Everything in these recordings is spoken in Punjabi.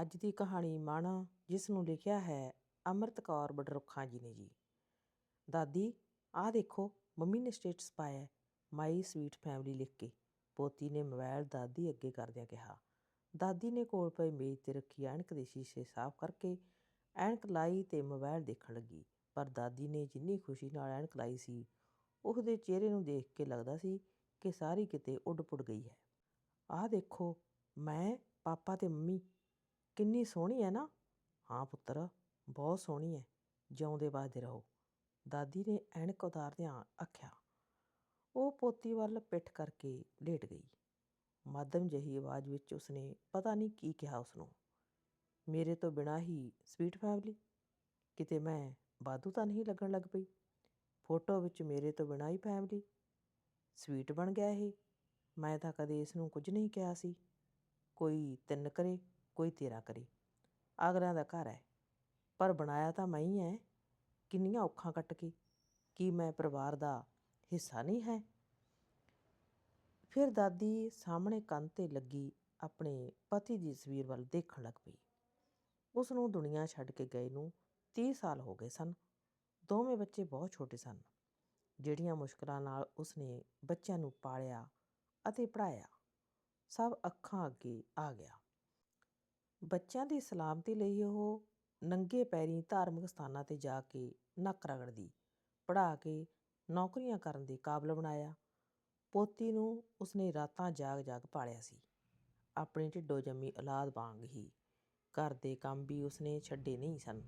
ਅੱਜ ਦੀ ਕਹਾਣੀ ਮਾਣਾ, ਜਿਸ ਨੂੰ ਲਿਖਿਆ ਹੈ ਅੰਮ੍ਰਿਤ ਕੌਰ ਬਡਰੁੱਖਾਂ ਜੀ ਨੇ ਜੀ। ਦਾਦੀ, ਆਹ ਦੇਖੋ, ਮੰਮੀ ਨੇ ਸਟੇਟਸ ਪਾਇਆ ਮਾਈ ਸਵੀਟ ਫੈਮਿਲੀ ਲਿਖ ਕੇ। ਪੋਤੀ ਨੇ ਮੋਬਾਈਲ ਦਾਦੀ ਅੱਗੇ ਕਰਦਿਆਂ ਕਿਹਾ। ਦਾਦੀ ਨੇ ਕੋਲ ਪਏ ਮੇਜ਼ ਤੇ ਰੱਖੀ ਐਨਕ ਦੇ ਸ਼ੀਸ਼ੇ ਸਾਫ਼ ਕਰਕੇ ਐਨਕ ਲਾਈ ਤੇ ਮੋਬਾਈਲ ਦੇਖਣ ਲੱਗੀ। ਪਰ ਦਾਦੀ ਨੇ ਜਿੰਨੀ ਖੁਸ਼ੀ ਨਾਲ ਐਨਕ ਲਾਈ ਸੀ, ਉਹਦੇ ਚਿਹਰੇ ਨੂੰ ਦੇਖ ਕੇ ਲੱਗਦਾ ਸੀ ਕਿ ਸਾਰੀ ਕਿਤੇ ਉੱਡ ਪੁੱਡ ਗਈ ਹੈ। ਆਹ ਦੇਖੋ, ਮੈਂ, ਪਾਪਾ ਤੇ ਮੰਮੀ ਕਿੰਨੀ ਸੋਹਣੀ ਹੈ ਨਾ। ਹਾਂ ਪੁੱਤਰ, ਬਹੁਤ ਸੋਹਣੀ ਹੈ, ਜਿਉਂਦੇ ਵੱਸਦੇ ਰਹੋ। ਦਾਦੀ ਨੇ ਐਨਕ ਉਤਾਰਦਿਆਂ ਆਖਿਆ। ਉਹ ਪੋਤੀ ਵੱਲ ਪਿੱਠ ਕਰਕੇ ਲੇਟ ਗਈ। ਮਾਧਮ ਜਿਹੀ ਆਵਾਜ਼ ਵਿੱਚ ਉਸਨੇ ਪਤਾ ਨਹੀਂ ਕੀ ਕਿਹਾ ਉਸਨੂੰ। ਮੇਰੇ ਤੋਂ ਬਿਨਾਂ ਹੀ ਸਵੀਟ ਫੈਮਲੀ ਕਿਤੇ ਮੈਂ ਬਾਦੂ ਤਾਂ ਨਹੀਂ ਲੱਗਣ ਲੱਗ ਪਈ? ਫੋਟੋ ਵਿੱਚ ਮੇਰੇ ਤੋਂ ਬਿਨਾਂ ਹੀ ਫੈਮਲੀ ਸਵੀਟ ਬਣ ਗਿਆ ਇਹ। ਮੈਂ ਤਾਂ ਕਦੇ ਇਸ ਨੂੰ ਕੁਝ ਨਹੀਂ ਕਿਹਾ ਸੀ। ਕੋਈ ਤਿੰਨ ਕਰੇ ਕੋਈ ਤੇਰਾ ਕਰੇ। ਆਗਰਿਆਂ ਦਾ ਘਰ ਹੈ ਪਰ ਬਣਾਇਆ ਤਾਂ ਮੈਂ ਹੀ ਹੈ ਕਿੰਨੀਆਂ ਔਖਾਂ ਕੱਟ ਕੇ। ਕੀ ਮੈਂ ਪਰਿਵਾਰ ਦਾ ਹਿੱਸਾ ਨਹੀਂ ਹੈ? ਫਿਰ ਦਾਦੀ ਸਾਹਮਣੇ ਕੰਨ ਤੇ ਲੱਗੀ ਆਪਣੇ ਪਤੀ ਦੀ ਤਸਵੀਰ ਵੱਲ ਦੇਖਣ ਲੱਗ ਪਈ। ਉਸ ਨੂੰ ਦੁਨੀਆ ਛੱਡ ਕੇ ਗਏ ਨੂੰ 30 ਸਾਲ ਹੋ ਗਏ ਸਨ। ਦੋਵੇਂ ਬੱਚੇ ਬਹੁਤ ਛੋਟੇ ਸਨ। ਜਿਹੜੀਆਂ ਮੁਸ਼ਕਲਾਂ ਨਾਲ ਉਸਨੇ ਬੱਚਿਆਂ ਨੂੰ ਪਾਲਿਆ ਅਤੇ ਪੜਾਇਆ ਸਭ ਅੱਖਾਂ ਅੱਗੇ ਆ ਗਿਆ। ਬੱਚਿਆਂ ਦੀ ਸਲਾਮਤੀ ਲਈ ਉਹ ਨੰਗੇ ਪੈਰੀਂ ਧਾਰਮਿਕ ਸਥਾਨਾਂ ਤੇ ਜਾ ਕੇ ਨੱਕ ਰਗੜਦੀ, ਪੜ੍ਹਾ ਕੇ ਨੌਕਰੀਆਂ ਕਰਨ ਦੇ ਕਾਬਲ ਬਣਾਇਆ। ਪੋਤੀ ਨੂੰ ਉਸਨੇ ਰਾਤਾਂ ਜਾਗ ਜਾਗ ਪਾਲਿਆ ਸੀ। ਆਪਣੀ ਢਿੱਡੋ ਜੰਮੀ ਔਲਾਦ ਵਾਂਗ ਹੀ ਘਰ ਦੇ ਕੰਮ ਵੀ ਉਸਨੇ ਛੱਡੇ ਨਹੀਂ ਸਨ।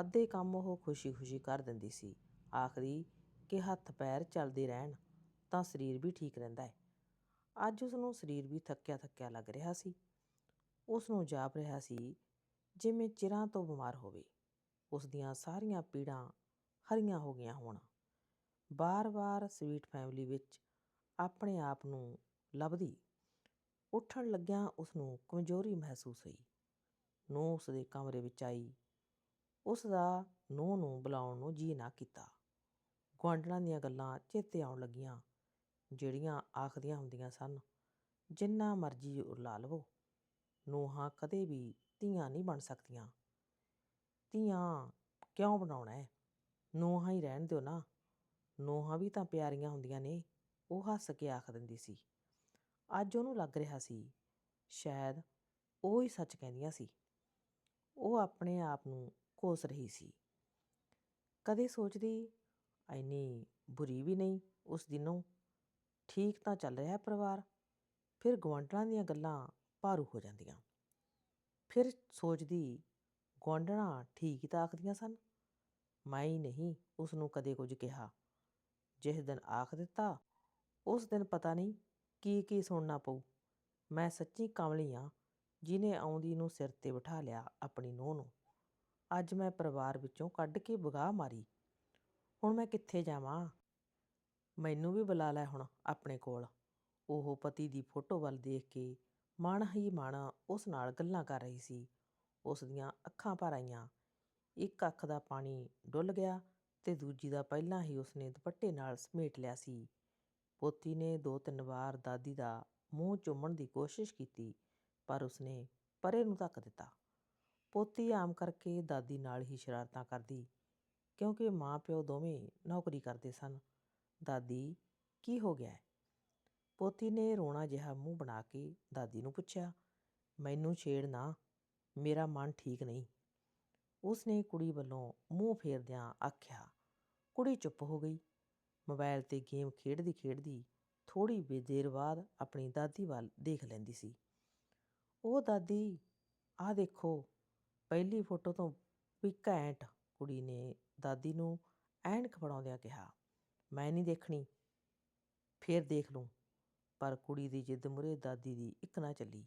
ਅੱਧੇ ਕੰਮ ਉਹ ਖੁਸ਼ੀ-ਖੁਸ਼ੀ ਕਰ ਦਿੰਦੀ ਸੀ। ਆਖਦੀ ਕਿ ਹੱਥ ਪੈਰ ਚੱਲਦੇ ਰਹਿਣ ਤਾਂ ਸਰੀਰ ਵੀ ਠੀਕ ਰਹਿੰਦਾ ਹੈ। ਅੱਜ ਉਸ ਨੂੰ ਸਰੀਰ ਵੀ ਥੱਕਿਆ ਥੱਕਿਆ ਲੱਗ ਰਿਹਾ ਸੀ। ਉਸ ਨੂੰ ਜਾਪ ਰਿਹਾ ਸੀ ਜਿਵੇਂ ਚਿਰਾਂ ਤੋਂ ਬਿਮਾਰ ਹੋਵੇ, ਉਸ ਦੀਆਂ ਸਾਰੀਆਂ ਪੀੜਾਂ ਹਰੀਆਂ ਹੋ ਗਈਆਂ ਹੋਣ। ਬਾਰ-ਬਾਰ ਸਵੀਟ ਫੈਮਿਲੀ ਵਿੱਚ ਆਪਣੇ ਆਪ ਨੂੰ ਲੱਭਦੀ ਉੱਠਣ ਲੱਗਿਆਂ ਉਸ ਨੂੰ ਕਮਜ਼ੋਰੀ ਮਹਿਸੂਸ ਹੋਈ। ਨੂੰ ਉਸ ਦੇ ਕਮਰੇ ਵਿੱਚ ਆਈ। ਉਸ ਦਾ ਨੂੰਹ ਨੂੰ ਬੁਲਾਉਣ ਨੂੰ ਜੀ ਨਾ ਕੀਤਾ। ਗੁਆਂਢਣਾਂ ਦੀਆਂ ਗੱਲਾਂ ਚੇਤੇ ਆਉਣ ਲੱਗੀਆਂ, ਜਿਹੜੀਆਂ ਆਖਦੀਆਂ ਹੁੰਦੀਆਂ ਸਨ, ਜਿੰਨਾ ਮਰਜ਼ੀ ਉਰਲਾ ਲਵੋ। ਨੂੰਹਾਂ ਕਦੇ ਵੀ ਧੀਆਂ ਨਹੀਂ ਬਣ ਸਕਦੀਆਂ। ਧੀਆਂ ਕਿਉਂ ਬਣਾਉਣਾ ਹੈ? ਨੂੰਹਾਂ ਹੀ ਰਹਿਣ ਦਿਓ ਨਾ। ਨੂੰਹਾਂ ਵੀ ਤਾਂ ਪਿਆਰੀਆਂ ਹੁੰਦੀਆਂ ਨੇ, ਉਹ ਹੱਸ ਕੇ ਆਖ ਦਿੰਦੀ ਸੀ। ਅੱਜ ਉਹਨੂੰ ਲੱਗ ਰਿਹਾ ਸੀ, ਸ਼ਾਇਦ ਉਹ ਹੀ ਸੱਚ ਕਹਿੰਦੀਆਂ ਸੀ। ਉਹ ਆਪਣੇ ਆਪ ਨੂੰ ਕੋਸ ਰਹੀ ਸੀ। ਕਦੇ ਸੋਚਦੀ ਐਨੀ ਬੁਰੀ ਵੀ ਨਹੀਂ ਉਸ ਦਿਨੋਂ। ਠੀਕ ਤਾਂ ਚੱਲ ਰਿਹਾ ਪਰਿਵਾਰ। ਫਿਰ ਗੁਆਂਢਣਾਂ ਦੀਆਂ ਗੱਲਾਂ ਭਾਰੂ ਹੋ ਜਾਂਦੀਆਂ। ਫਿਰ ਸੋਚਦੀ ਗੁਆਂਢਣਾ ਠੀਕ ਹੀ ਤਾਂ ਆਖਦੀਆਂ ਸਨ? ਮੈਂ ਹੀ ਨਹੀਂ ਉਸ ਨੂੰ ਕਦੇ ਕੁਝ ਕਿਹਾ। ਜਿਸ ਦਿਨ ਆਖ ਦਿੱਤਾ, ਉਸ ਦਿਨ ਪਤਾ ਨਹੀਂ ਕੀ ਕੀ ਸੁਣਨਾ ਪਊ। ਮੈਂ ਸੱਚੀ ਕਮਲੀ ਆ ਜਿਨੇ ਆਉਂਦੀ ਨੂੰ ਸਿਰ ਤੇ ਬਿਠਾ ਲਿਆ ਆਪਣੀ ਨੂੰਹ ਨੂੰ। ਅੱਜ ਮੈਂ ਪਰਿਵਾਰ ਵਿੱਚੋਂ ਕੱਢ ਕੇ ਵਗਾਹ ਮਾਰੀ। ਹੁਣ ਮੈਂ ਕਿੱਥੇ ਜਾਵਾਂ? ਮੈਨੂੰ ਵੀ ਬੁਲਾ ਲੈ ਹੁਣ ਆਪਣੇ ਕੋਲ। ਉਹ ਪਤੀ ਦੀ ਫੋਟੋ ਵੱਲ ਦੇਖ ਕੇ ਮਨ ਹੀ ਮਨ ਉਸ ਨਾਲ ਗੱਲਾਂ ਕਰ ਰਹੀ ਸੀ। ਉਸ ਦੀਆਂ ਅੱਖਾਂ ਭਰ ਆਈਆਂ। ਇੱਕ ਅੱਖ ਦਾ ਪਾਣੀ ਡੁੱਲ ਗਿਆ ਤੇ ਦੂਜੀ ਦਾ ਪਹਿਲਾਂ ਹੀ ਉਸਨੇ ਦੁਪੱਟੇ ਨਾਲ ਸਮੇਟ ਲਿਆ ਸੀ। ਪੋਤੀ ਨੇ ਦੋ ਤਿੰਨ ਵਾਰ ਦਾਦੀ ਦਾ ਮੂੰਹ ਚੁੰਮਣ ਦੀ ਕੋਸ਼ਿਸ਼ ਕੀਤੀ, ਪਰ ਉਸਨੇ ਪਰੇ ਨੂੰ ਧੱਕ ਦਿੱਤਾ। ਪੋਤੀ ਆਮ ਕਰਕੇ ਦਾਦੀ ਨਾਲ ਹੀ ਸ਼ਰਾਰਤਾਂ ਕਰਦੀ, ਕਿਉਂਕਿ ਮਾਂ ਪਿਓ ਦੋਵੇਂ ਨੌਕਰੀ ਕਰਦੇ ਸਨ। ਦਾਦੀ, ਕੀ ਹੋ ਗਿਆ? ਪੋਤੀ ਨੇ ਰੋਣਾ ਜਿਹਾ ਮੂੰਹ ਬਣਾ ਕੇ ਦਾਦੀ ਨੂੰ ਪੁੱਛਿਆ, ਮੈਨੂੰ ਛੇੜ ਨਾ, ਮੇਰਾ ਮਨ ਠੀਕ ਨਹੀਂ। ਉਸ ਨੇ ਕੁੜੀ ਵੱਲੋਂ ਮੂੰਹ ਫੇਰਦਿਆਂ ਆਖਿਆ, ਕੁੜੀ ਚੁੱਪ ਹੋ ਗਈ। ਮੋਬਾਈਲ ਤੇ ਗੇਮ ਖੇਡਦੀ ਖੇਡਦੀ ਥੋੜੀ ਦੇਰ ਬਾਅਦ ਆਪਣੀ ਦਾਦੀ ਵੱਲ ਦੇਖ ਲੈਂਦੀ ਸੀ। ਉਹ ਦਾਦੀ, ਆਹ ਦੇਖੋ, ਪਹਿਲੀ ਫੋਟੋ ਤੋਂ ਵੀ ਘੈਂਟ ਕੁੜੀ ਨੇ ਦਾਦੀ ਨੂੰ ਐਨਕ ਫੜਾਉਂਦਿਆਂ ਕਿਹਾ, ਮੈਂ ਨਹੀਂ ਦੇਖਣੀ, ਫੇਰ ਦੇਖ ਲੂੰ ਪਰ ਕੁੜੀ ਦੀ ਜਿੱਦ ਮੁਰੇ ਦਾਦੀ ਦੀ ਇੱਕ ਨਾ ਚੱਲੀ।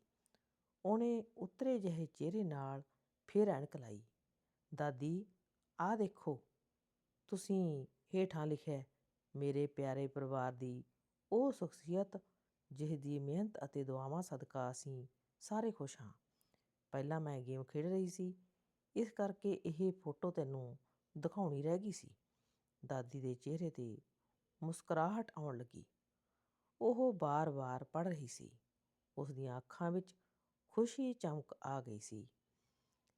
ਉਹਨੇ ਉਤਰੇ ਜਿਹੇ ਚਿਹਰੇ ਨਾਲ ਫੇਰ ਐਨਕ ਲਾਈ। ਦਾਦੀ, ਆਹ ਦੇਖੋ, ਤੁਸੀਂ ਹੇਠਾਂ ਲਿਖਿਆ ਮੇਰੇ ਪਿਆਰੇ ਪਰਿਵਾਰ ਦੀ ਉਹ ਸ਼ਖਸੀਅਤ ਜਿਸ ਦੀ ਮਿਹਨਤ ਅਤੇ ਦੁਆਵਾਂ ਸਦਕਾ ਅਸੀਂ ਸਾਰੇ ਖੁਸ਼ ਹਾਂ। ਪਹਿਲਾਂ ਮੈਂ ਗੇਮ ਖੇਡ ਰਹੀ ਸੀ, ਇਸ ਕਰਕੇ ਇਹ ਫੋਟੋ ਤੈਨੂੰ ਦਿਖਾਉਣੀ ਰਹਿ ਗਈ ਸੀ। ਦਾਦੀ ਦੇ ਚਿਹਰੇ ਤੇ ਮੁਸਕਰਾਹਟ ਆਉਣ ਲੱਗੀ। ਉਹ ਵਾਰ ਵਾਰ ਪੜ੍ਹ ਰਹੀ ਸੀ। ਉਸ ਦੀਆਂ ਅੱਖਾਂ ਵਿੱਚ ਖੁਸ਼ੀ ਚਮਕ ਆ ਗਈ ਸੀ।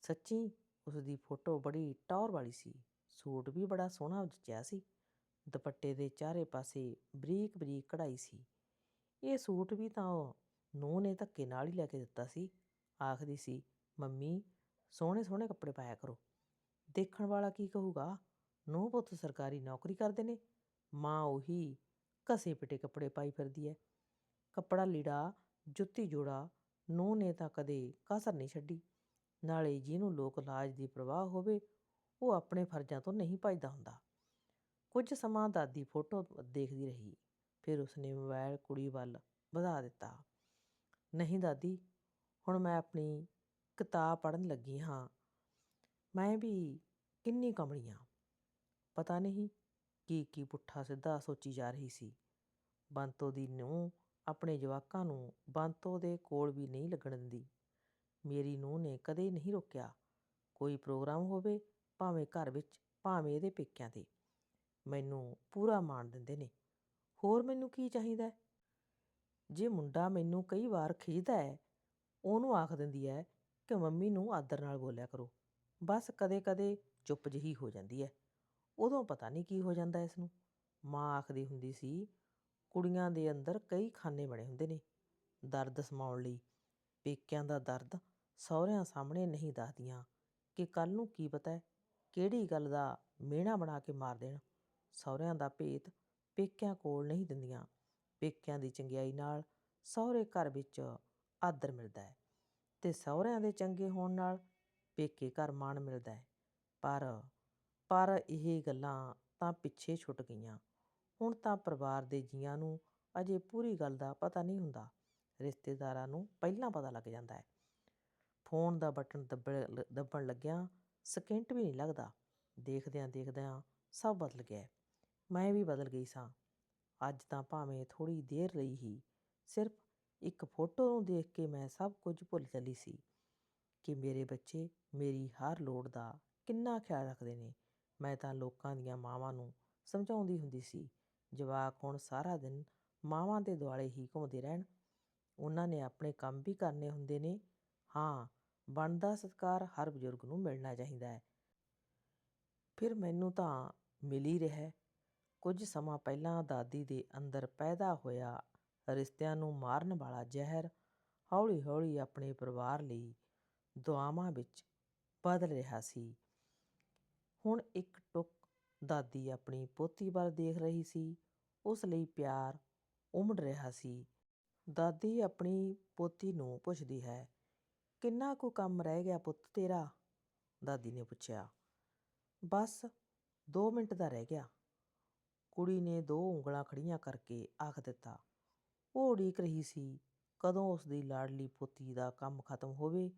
ਸੱਚੀ ਉਸ ਦੀ ਫੋਟੋ ਬੜੀ ਟੌਰ ਵਾਲੀ ਸੀ। ਸੂਟ ਵੀ ਬੜਾ ਸੋਹਣਾ ਜਚਿਆ ਸੀ। ਦੁਪੱਟੇ ਦੇ ਚਾਰੇ ਪਾਸੇ ਬਰੀਕ ਬਰੀਕ ਕਢਾਈ ਸੀ। ਇਹ ਸੂਟ ਵੀ ਤਾਂ ਨੂੰਹ ਨੇ ਧੱਕੇ ਨਾਲ ਹੀ ਲੈ ਕੇ ਦਿੱਤਾ ਸੀ। ਆਖਦੀ ਸੀ, ਮੰਮੀ ਸੋਹਣੇ ਸੋਹਣੇ ਕੱਪੜੇ ਪਾਇਆ ਕਰੋ। ਦੇਖਣ ਵਾਲਾ ਕੀ ਕਹੂਗਾ? ਨੂੰਹ ਪੁੱਤ ਸਰਕਾਰੀ ਨੌਕਰੀ ਕਰਦੇ ਨੇ। ਮਾਂ ਉਹੀ ਘਸੇ ਪਿਟੇ ਕੱਪੜੇ ਪਾਈ ਫਿਰਦੀ ਹੈ ਕੱਪੜਾ ਲੀੜਾ, ਜੁੱਤੀ ਜੋੜਾ, ਨੂੰਹ ਨੇ ਤਾਂ ਕਦੇ ਕਸਰ ਨਹੀਂ ਛੱਡੀ। ਨਾਲੇ ਜਿਹਨੂੰ ਲੋਕ ਲਾਜ ਦੀ ਪ੍ਰਵਾਹ ਹੋਵੇ, ਉਹ ਆਪਣੇ ਫਰਜ਼ਾਂ ਤੋਂ ਨਹੀਂ ਭੱਜਦਾ ਹੁੰਦਾ। ਕੁਝ ਸਮਾਂ ਦਾਦੀ ਫੋਟੋ ਦੇਖਦੀ ਰਹੀ, ਫਿਰ ਉਸਨੇ ਮੋਬਾਈਲ ਕੁੜੀ ਵੱਲ ਵਧਾ ਦਿੱਤਾ। ਨਹੀਂ ਦਾਦੀ, ਹੁਣ ਮੈਂ ਆਪਣੀ ਕਿਤਾਬ ਪੜ੍ਹਨ ਲੱਗੀ ਹਾਂ। ਮੈਂ ਵੀ ਕਿੰਨੀ ਕਮਲੀ ਪਤਾ ਨਹੀਂ ਕੀ ਕੀ ਪੁੱਠਾ ਸਿੱਧਾ ਸੋਚੀ ਜਾ ਰਹੀ ਸੀ। ਬੰਤੋ ਦੀ ਨੂੰਹ ਆਪਣੇ ਜਵਾਕਾਂ ਨੂੰ ਬੰਤੋ ਦੇ ਕੋਲ ਵੀ ਨਹੀਂ ਲੱਗਣ ਦਿੰਦੀ। ਮੇਰੀ ਨੂੰਹ ਨੇ ਕਦੇ ਨਹੀਂ ਰੋਕਿਆ। ਕੋਈ ਪ੍ਰੋਗਰਾਮ ਹੋਵੇ ਭਾਵੇਂ ਘਰ ਵਿੱਚ, ਭਾਵੇਂ ਇਹਦੇ ਪੇਕਿਆਂ ਤੇ। ਮੈਨੂੰ ਪੂਰਾ ਮਾਣ ਦਿੰਦੇ ਨੇ। ਹੋਰ ਮੈਨੂੰ ਕੀ ਚਾਹੀਦਾ? ਜੇ ਮੁੰਡਾ ਮੈਨੂੰ ਕਈ ਵਾਰ ਖਿੱਚਦਾ ਹੈ, ਉਹਨੂੰ ਆਖ ਦਿੰਦੀ ਹੈ ਕਿ ਮੰਮੀ ਨੂੰ ਆਦਰ ਨਾਲ ਬੋਲਿਆ ਕਰੋ। ਬਸ ਕਦੇ-ਕਦੇ ਚੁੱਪ ਜਿਹੀ ਹੋ ਜਾਂਦੀ ਹੈ। ਉਦੋਂ ਪਤਾ ਨਹੀਂ ਕੀ ਹੋ ਜਾਂਦਾ ਇਸ ਨੂੰ। ਮਾਂ ਆਖਦੀ ਹੁੰਦੀ ਸੀ, ਕੁੜੀਆਂ ਦੇ ਅੰਦਰ ਕਈ ਖਾਨੇ ਬਣੇ ਹੁੰਦੇ ਨੇ ਦਰਦ ਸਮਾਉਣ ਲਈ। ਪੇਕਿਆਂ ਦਾ ਦਰਦ ਸਹੁਰਿਆਂ ਸਾਹਮਣੇ ਨਹੀਂ ਦੱਸਦੀਆਂ ਕਿ ਕੱਲ ਨੂੰ ਕੀ ਪਤਾ ਕਿਹੜੀ ਗੱਲ ਦਾ ਮਿਹਣਾ ਬਣਾ ਕੇ ਮਾਰ ਦੇਣ। ਸਹੁਰਿਆਂ ਦਾ ਭੇਤ ਪੇਕਿਆਂ ਕੋਲ ਨਹੀਂ ਦਿੰਦੀਆਂ। ਪੇਕਿਆਂ ਦੀ ਚੰਗਿਆਈ ਨਾਲ ਸਹੁਰੇ ਘਰ ਵਿੱਚ ਆਦਰ ਮਿਲਦਾ ਹੈ ਤੇ ਸਹੁਰਿਆਂ ਦੇ ਚੰਗੇ ਹੋਣ ਨਾਲ ਪੇਕੇ ਘਰ ਮਾਣ ਮਿਲਦਾ ਹੈ। ਪਰ ਪਰ ਇਹ ਗੱਲਾਂ ਤਾਂ ਪਿੱਛੇ ਛੁੱਟ ਗਈਆਂ। ਹੁਣ ਤਾਂ ਪਰਿਵਾਰ ਦੇ ਜੀਆਂ ਨੂੰ ਅਜੇ ਪੂਰੀ ਗੱਲ ਦਾ ਪਤਾ ਨਹੀਂ ਹੁੰਦਾ। ਰਿਸ਼ਤੇਦਾਰਾਂ ਨੂੰ ਪਹਿਲਾਂ ਪਤਾ ਲੱਗ ਜਾਂਦਾ ਹੈ। ਫੋਨ ਦਾ ਬਟਨ ਦੱਬਣ ਦੱਬਣ ਲੱਗਿਆ ਸਕਿੰਟ ਵੀ ਨਹੀਂ ਲੱਗਦਾ। ਦੇਖਦਿਆਂ ਦੇਖਦਿਆਂ ਸਭ ਬਦਲ ਗਿਆ ਮੈਂ ਵੀ ਬਦਲ ਗਈ ਸਾਂ। ਅੱਜ ਤਾਂ ਭਾਵੇਂ ਥੋੜੀ ਦੇਰ ਲਈ ਹੀ ਸਿਰਫ ਇੱਕ ਫੋਟੋ ਨੂੰ ਦੇਖ ਕੇ ਮੈਂ ਸਭ ਕੁਝ ਭੁੱਲ ਚੱਲੀ ਸੀ ਕਿ ਮੇਰੇ ਬੱਚੇ ਮੇਰੀ ਹਰ ਲੋੜ ਦਾ ਕਿੰਨਾ ਖਿਆਲ ਰੱਖਦੇ ਨੇ। ਮੈਂ ਤਾਂ ਲੋਕਾਂ ਦੀਆਂ ਮਾਵਾਂ ਨੂੰ ਸਮਝਾਉਂਦੀ ਹੁੰਦੀ ਸੀ, ਜਵਾਕ ਹੁਣ ਸਾਰਾ ਦਿਨ ਮਾਵਾਂ ਦੇ ਦੁਆਲੇ ਹੀ ਘੁੰਮਦੇ ਰਹਿਣ। ਉਹਨਾਂ ਨੇ ਆਪਣੇ ਕੰਮ ਵੀ ਕਰਨੇ ਹੁੰਦੇ ਨੇ। ਹਾਂ, ਬਣਦਾ ਸਤਿਕਾਰ ਹਰ ਬਜ਼ੁਰਗ ਨੂੰ ਮਿਲਣਾ ਚਾਹੀਦਾ ਹੈ। ਫਿਰ ਮੈਨੂੰ ਤਾਂ ਮਿਲ ਹੀ ਰਿਹਾ ਕੁਝ ਸਮਾਂ ਪਹਿਲਾਂ ਦਾਦੀ ਦੇ ਅੰਦਰ ਪੈਦਾ ਹੋਇਆ ਰਿਸ਼ਤਿਆਂ ਨੂੰ ਮਾਰਨ ਵਾਲਾ ਜ਼ਹਿਰ ਹੌਲੀ-ਹੌਲੀ ਆਪਣੇ ਪਰਿਵਾਰ ਲਈ ਦੁਆਵਾਂ ਵਿੱਚ ਬਦਲ ਰਿਹਾ ਸੀ। ਹੁਣ ਇੱਕ ਟੁੱਕ ਦਾਦੀ ਆਪਣੀ ਪੋਤੀ ਵੱਲ ਦੇਖ ਰਹੀ ਸੀ, ਉਸ ਲਈ ਪਿਆਰ ਉਮੜ ਰਿਹਾ ਸੀ। ਦਾਦੀ ਆਪਣੀ ਪੋਤੀ ਨੂੰ ਪੁੱਛਦੀ ਹੈ, ਕਿੰਨਾ ਕੁ ਕੰਮ ਰਹਿ ਗਿਆ ਪੁੱਤ ਤੇਰਾ? ਦਾਦੀ ਨੇ ਪੁੱਛਿਆ। ਬਸ 2 ਮਿੰਟ ਦਾ ਰਹਿ ਗਿਆ। ਕੁੜੀ ਨੇ ਦੋ ਉਂਗਲਾਂ ਖੜੀਆਂ ਕਰਕੇ ਆਖ ਦਿੱਤਾ। ਉਹ ਉਡੀਕ ਰਹੀ ਸੀ, ਕਦੋਂ ਉਸ ਦੀ ਲਾਡਲੀ ਪੋਤੀ ਦਾ ਕੰਮ ਖਤਮ ਹੋਵੇ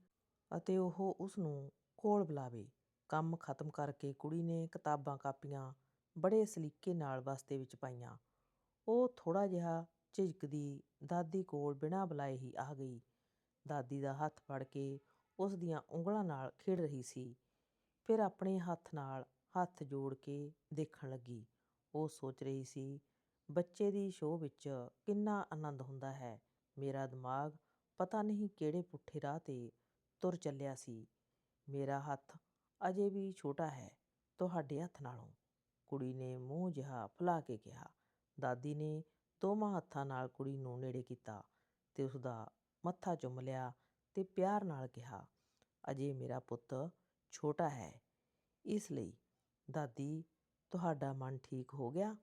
ਅਤੇ ਉਹ ਉਸ ਨੂੰ ਕੋਲ ਬੁਲਾਵੇ? ਕੰਮ ਖਤਮ ਕਰਕੇ ਕੁੜੀ ਨੇ ਕਿਤਾਬਾਂ, ਕਾਪੀਆਂ ਬੜੇ ਸਲੀਕੇ ਨਾਲ ਬਸਤੇ ਵਿੱਚ ਪਾਈਆਂ। ਉਹ ਥੋੜਾ ਜਿਹਾ ਝਿਜਕਦੀ ਦਾਦੀ ਕੋਲ ਬਿਨਾਂ ਬੁਲਾਏ ਹੀ ਆ ਗਈ। ਦਾਦੀ ਦਾ ਹੱਥ ਫੜ ਕੇ ਉਸ ਦੀਆਂ ਉਂਗਲਾਂ ਨਾਲ ਖੇਡ ਰਹੀ ਸੀ। ਫਿਰ ਆਪਣੇ ਹੱਥ ਨਾਲ ਹੱਥ ਜੋੜ ਕੇ ਦੇਖਣ ਲੱਗੀ। ਉਹ ਸੋਚ ਰਹੀ ਸੀ, ਬੱਚੇ ਦੀ ਸ਼ੋਅ ਵਿੱਚ ਕਿੰਨਾ ਆਨੰਦ ਹੁੰਦਾ ਹੈ। ਮੇਰਾ ਦਿਮਾਗ ਪਤਾ ਨਹੀਂ ਕਿਹੜੇ ਪੁੱਠੇ ਰਾਹ ਤੇ ਤੁਰ ਚੱਲਿਆ ਸੀ। ਮੇਰਾ ਹੱਥ ਅਜੇ ਵੀ ਛੋਟਾ ਹੈ, ਤੁਹਾਡੇ ਹੱਥ ਨਾਲੋਂ। ਕੁੜੀ ਨੇ ਮੂੰਹ ਜਿਹਾ ਫੁਲਾ ਕੇ ਕਿਹਾ। ਦਾਦੀ ਨੇ ਦੋਵਾਂ ਹੱਥਾਂ ਨਾਲ ਕੁੜੀ ਨੂੰ ਨੇੜੇ ਕੀਤਾ ਤੇ ਉਸ ਦਾ ਮੱਥਾ ਚੁੰਮ ਲਿਆ ਤੇ ਪਿਆਰ ਨਾਲ ਕਿਹਾ, ਅਜੇ ਮੇਰਾ ਪੁੱਤ ਛੋਟਾ ਹੈ। ਇਸ ਲਈ ਦਾਦੀ, ਤੁਹਾਡਾ ਮਨ ਠੀਕ ਹੋ ਗਿਆ?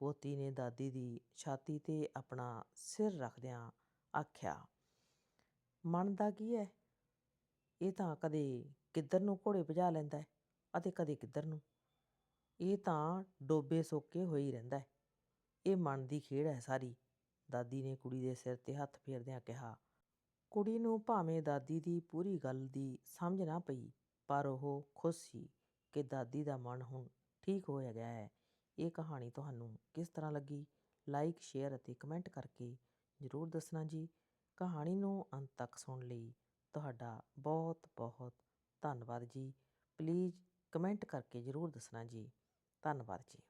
ਪੋਤੀ ਨੇ ਦਾਦੀ ਦੀ ਛਾਤੀ ਤੇ ਆਪਣਾ ਸਿਰ ਰੱਖਦਿਆਂ ਆਖਿਆ, ਮਨ ਦਾ ਕੀ ਹੈ? ਇਹ ਤਾਂ ਕਦੇ ਕਿੱਧਰ ਨੂੰ ਘੋੜੇ ਭਜਾ ਲੈਂਦਾ ਹੈ ਅਤੇ ਕਦੇ ਕਿੱਧਰ ਨੂੰ। ਇਹ ਤਾਂ ਡੋਬੇ ਸੋਕੇ ਹੋਈ ਰਹਿੰਦਾ ਹੈ। ਇਹ ਮਨ ਦੀ ਖੇਡ ਹੈ ਸਾਰੀ। ਦਾਦੀ ਨੇ ਕੁੜੀ ਦੇ ਸਿਰ ਤੇ ਹੱਥ ਫੇਰਦਿਆਂ ਕਿਹਾ, ਕੁੜੀ ਨੂੰ ਭਾਵੇਂ ਦਾਦੀ ਦੀ ਪੂਰੀ ਗੱਲ ਦੀ ਸਮਝ ਨਾ ਪਈ, ਪਰ ਉਹ ਖੁਸ਼ ਸੀ ਕਿ ਦਾਦੀ ਦਾ ਮਨ ਹੁਣ ਠੀਕ ਹੋਇਆ ਗਿਆ ਹੈ। ਇਹ ਕਹਾਣੀ ਤੁਹਾਨੂੰ ਕਿਸ ਤਰ੍ਹਾਂ ਲੱਗੀ? ਲਾਈਕ, ਸ਼ੇਅਰ ਅਤੇ ਕਮੈਂਟ ਕਰਕੇ ਜ਼ਰੂਰ ਦੱਸਣਾ ਜੀ। ਕਹਾਣੀ ਨੂੰ ਅੰਤ ਤੱਕ ਸੁਣਨ ਲਈ ਤੁਹਾਡਾ ਬਹੁਤ ਬਹੁਤ ਧੰਨਵਾਦ ਜੀ। ਪਲੀਜ਼ ਕਮੈਂਟ ਕਰਕੇ ਜ਼ਰੂਰ ਦੱਸਣਾ ਜੀ। ਧੰਨਵਾਦ ਜੀ।